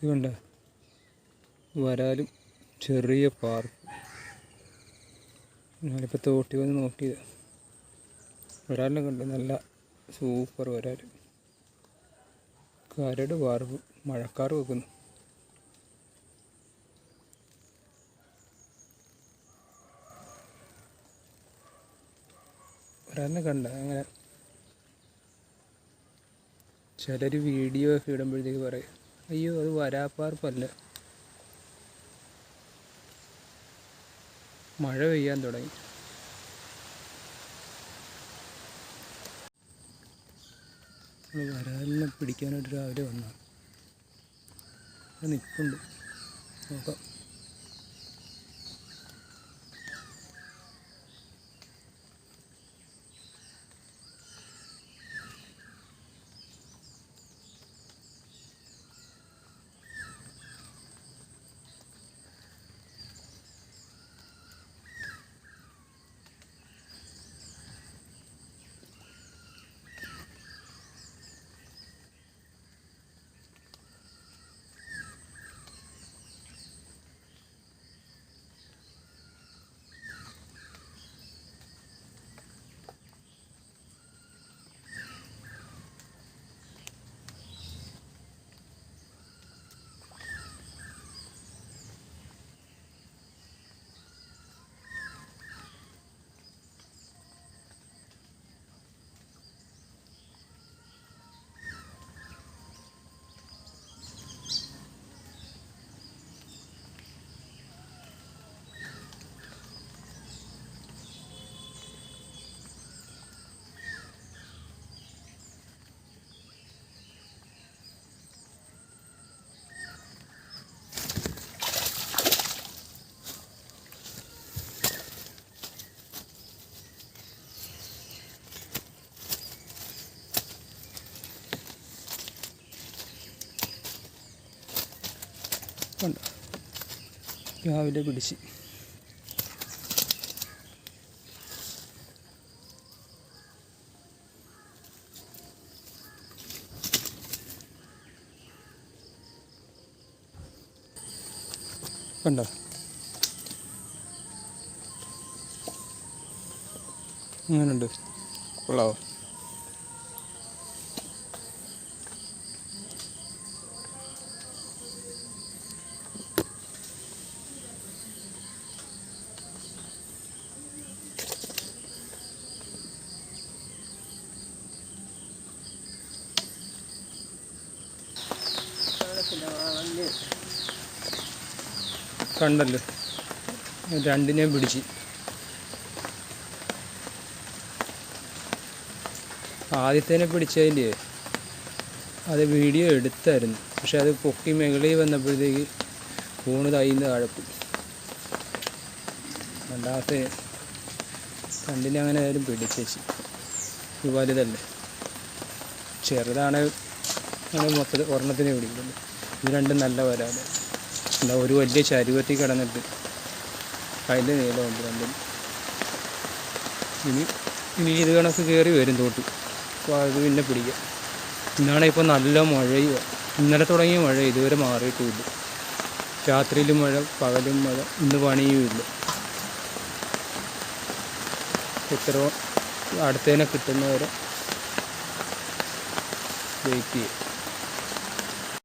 ഇതുകൊണ്ട് വരാലും ചെറിയ പാർക്ക്. ഞാനിപ്പോൾ തോട്ടി വന്ന് നോക്കിയത്. വരാലിനെ കണ്ട് നല്ല സൂപ്പർ വരാൽ കരട് വാർവ് മഴക്കാറ് വെക്കുന്നു. വരാലിനെ കണ്ട അങ്ങനെ. ചിലർ വീഡിയോ ഒക്കെ ഇടുമ്പോഴത്തേക്ക് പറയും അയ്യോ അത് വരാപ്പാർപ്പല്ല മഴ പെയ്യാൻ തുടങ്ങി. വരാലിനെ പിടിക്കാനായിട്ട് രാവിലെ വന്ന നിൽപ്പുണ്ട്. നോക്കാം. കണ്ടോ രാവിലെ പിടിച്ച്. കണ്ടോ? അങ്ങനെയുണ്ട് കൊള്ളാവോ? കണ്ടല്ലോ. രണ്ടിനെയും പിടിച്ച്. ആദ്യത്തേനെ പിടിച്ചതിന്റെ അത് വീഡിയോ എടുത്തായിരുന്നു. പക്ഷെ അത് പൊക്കി മേഖലയിൽ വന്നപ്പോഴത്തേക്ക് ഫോണ് തയ്യുന്ന കഴപ്പ് രണ്ടാമത്തെ രണ്ടിനെ അങ്ങനെ ആയാലും പിടിച്ചേച്ച് വലുതല്ലേ. ചെറുതാണ്. അങ്ങനെ മൊത്തത്തിൽ ഒരെണ്ണത്തിനെ പിടിക്കുന്നുള്ളൂ ഇത് രണ്ടും നല്ല വരാതെ എന്താ ഒരു വലിയ ചരുവത്തിൽ കിടന്നിട്ട്. അതിന്റെ നീളമുണ്ട് രണ്ടും. ഇനി ഇനി ഇത് കണക്ക് കയറി വരും തോട്ട്. അപ്പോൾ അത് പിന്നെ പിടിക്കാം. ഇന്നാണ് ഇപ്പോൾ നല്ല മഴയും. ഇന്നലെ തുടങ്ങിയ മഴ ഇതുവരെ മാറിയിട്ടുമില്ല രാത്രിയിലും മഴ പകലും മഴ ഇന്ന് പണിയുമില്ല എത്ര അടുത്തതിനെ കിട്ടുന്നവരെ വെയിറ്റ് ചെയ്യും.